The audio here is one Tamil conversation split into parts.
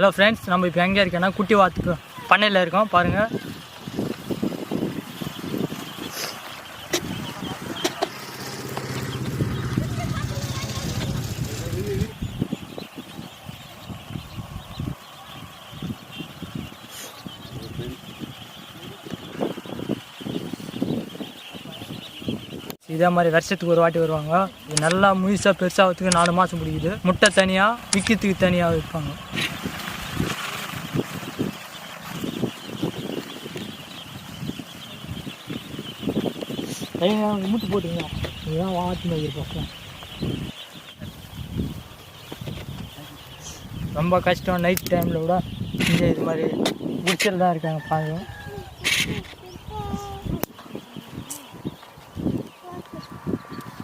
ஹலோ ஃப்ரெண்ட்ஸ் நம்ம இப்போ எங்கே இருக்கேன்னா குட்டி வாத்து பண்ணையில் இருக்கோம். பாருங்கள் இதே மாதிரி வருஷத்துக்கு ஒரு வாட்டி வருவாங்க. இது நல்லா முழுசாக பெருசாகிறதுக்கு நாலு மாதம் பிடிக்குது. முட்டை தனியாக விற்கிறதுக்கு தனியாக விற்பாங்க. மூட்டு போட்டுங்க இதுதான் வாட்டி மாதிரி பக்கம் ரொம்ப கஷ்டம் நைட் டைமில் கூட இங்கே இது மாதிரி குடிச்சல் தான் இருக்காங்க பாருங்க.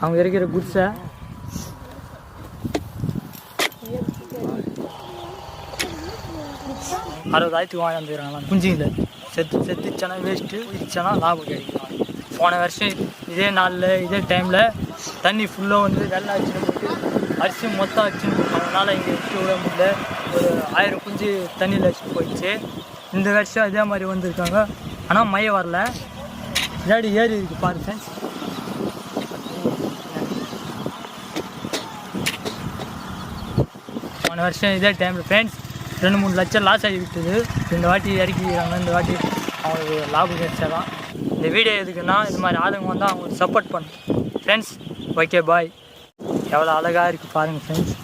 அவங்க இருக்கிற குட்ஸை அறுபதாயிரத்துக்கு வாங்கி வந்துடுறாங்களா குஞ்சுங்கள செத்து செத்துச்சானா வேஸ்ட்டு குதிச்சனா லாபம் கிடைக்கும். போன வருஷம் இதே நாளில் இதே டைமில் தண்ணி ஃபுல்லாக வந்து வெள்ளம் அடிச்சுன்னு போட்டு அரிசி மொத்தம் அடிச்சுன்னு அதனால் இங்கே விட்டு விட முடியல. ஒரு ஆயிரம் குஞ்சு தண்ணியில் வச்சு போயிடுச்சு. இந்த வருஷம் இதே மாதிரி வந்திருக்காங்க. ஆனால் மைய வரல. பின்னாடி ஏறி இருக்கு பாரு ஃப்ரெண்ட்ஸ் போன வருஷம் இதே டைமில் ஃப்ரெண்ட்ஸ் ரெண்டு மூணு லட்சம் லாஸ் ஆகி விட்டுது. இந்த வாட்டி இறக்கிக்கிறாங்க. இந்த வாட்டி அவங்களுக்கு லாபம் கிடைச்சாதான். இந்த வீடியோ எதுக்குன்னா இந்த மாதிரி ஆளுங்க வந்தால் அவங்களுக்கு சப்போர்ட் பண்ணும் ஃப்ரெண்ட்ஸ் ஓகே பாய் எவ்வளோ அழகாக இருக்குது பாருங்கள் ஃப்ரெண்ட்ஸ்